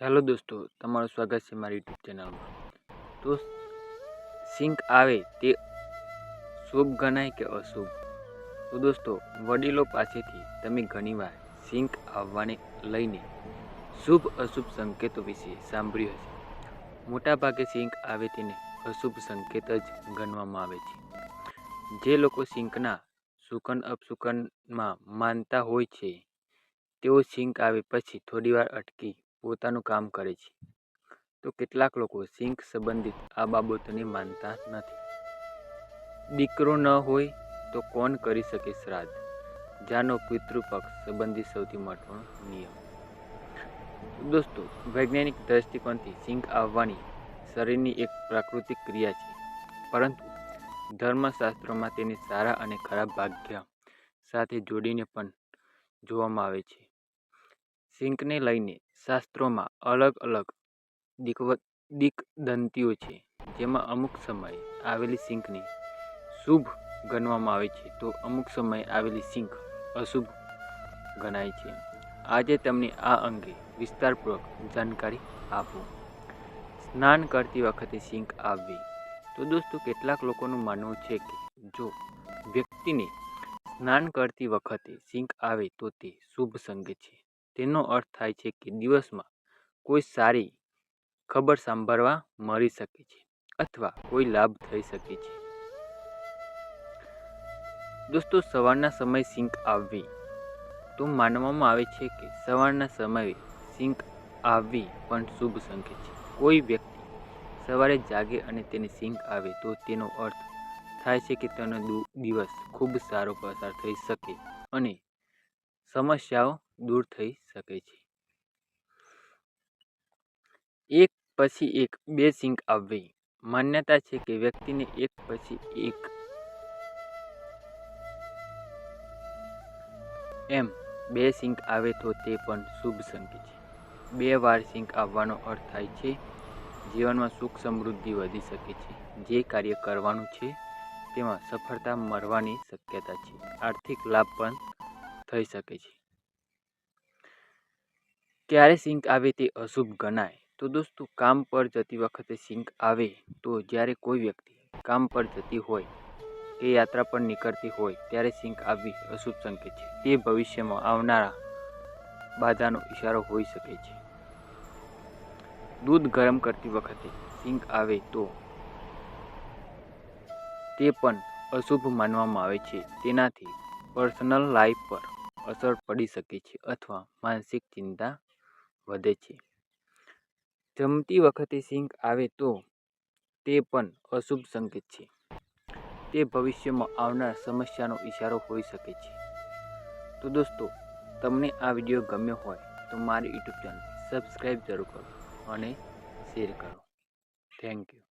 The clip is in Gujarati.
હેલો દોસ્તો, તમારું સ્વાગત છે મારી યુટ્યુબ ચેનલમાં તો સિંક આવે તે શુભ ગણાય કે અશુભ? તો દોસ્તો, વડીલો પાસેથી તમે ઘણીવાર સિંક આવવાને લઈને શુભ અશુભ સંકેતો વિશે સાંભળ્યું હશે. મોટાભાગે સિંક આવે તેને અશુભ સંકેત જ ગણવામાં આવે છે. જે લોકો સિંકના સુકન અપશુકનમાં માનતા હોય છે, તેઓ સિંક આવે પછી થોડીવાર અટકી પોતાનું કામ કરે છે. તો કેટલાક લોકો સિંક સંબંધિત આ બાબતોને માનતા નથી. દીકરો ન હોય તો કોણ કરી શકે શ્રાદ્ધ? જાનો પિતૃપક્ષ સંબંધિત સૌથી મહત્વનો નિયમ. દોસ્તો, વૈજ્ઞાનિક દ્રષ્ટિકોણથી સિંક આવવાની શરીરની એક પ્રાકૃતિક ક્રિયા છે. પરંતુ ધર્મશાસ્ત્રોમાં તેને સારા અને ખરાબ ભાગ્ય સાથે જોડીને પણ જોવામાં આવે છે. સિંકને લઈને શાસ્ત્રોમાં અલગ અલગ દિક્વ, દીકદંતીઓ છે, જેમાં અમુક સમયે આવેલી સિંકને શુભ ગણવામાં આવે છે, તો અમુક સમયે આવેલી સિંક અશુભ ગણાય છે. આજે તમને આ અંગે વિસ્તારપૂર્વક જાણકારી આપું. સ્નાન કરતી વખતે સિંક આવવી. તો દોસ્તો, કેટલાક લોકોનું માનવું છે કે જો વ્યક્તિને સ્નાન કરતી વખતે સિંક આવે તો તે શુભ સંગ છે. તેનો અર્થ થાય છે કે દિવસમાં કોઈ સારી ખબર સાંભળવા મળી શકે છે અથવા કોઈ લાભ થઈ શકે છે. દોસ્તો, સવારના સમયે સિંક આવવી. તો માનવામાં આવે છે કે સવારના સમયે સિંક આવવી પણ શુભ સંકેત છે. કોઈ વ્યક્તિ સવારે જાગે અને તેને સિંક આવે તો તેનો અર્થ થાય છે કે તેનો દિવસ ખૂબ સારો પસાર થઈ શકે અને સમસ્યાઓ દૂર થઈ શકે છે. એક પછી એક, બે સિંક આવવી. માન્યતા છે કે વ્યક્તિને એક પછી એક. એમ, બે સિંક આવે તો તે પણ શુભ સંકેત છે. બે વાર સિંક આવવાનો અર્થ થાય છે, જીવનમાં સુખ સમૃદ્ધિ વધી શકે છે. જે કાર્ય કરવાનું છે, તેમાં સફળતા મળવાની શક્યતા છે. આર્થિક લાભ પણ થઈ શકે છે. ક્યારે સિંક આવે તે અશુભ ગણાય? તો દોસ્તો, કામ પર જતી વખતે સિંક આવે તો જ્યારે કોઈ વ્યક્તિ કામ પર જતી હોય, કે યાત્રા પર નીકળતી હોય, ત્યારે સિંક આવવી અશુભ સંકેત છે. તે ભવિષ્યમાં આવનારા બાધાનો ઇશારો હોઈ શકે છે. દૂધ ગરમ કરતી વખતે સિંક આવે તો તે પણ અશુભ માનવામાં આવે છે. તેનાથી પર્સનલ લાઈફ પર અસર પડી શકે છે અથવા માનસિક ચિંતા વધે છે. જમતી વખતે સિંક આવે તો તે પણ અશુભ સંકેત છે. તે ભવિષ્યમાં આવનાર સમસ્યાનો ઇશારો હોઈ શકે છે. તો દોસ્તો, તમને આ વીડિયો ગમ્યો હોય તો મારી યુટ્યુબ ચેનલ સબસ્ક્રાઈબ જરૂર કરો અને શેર કરો. Thank you.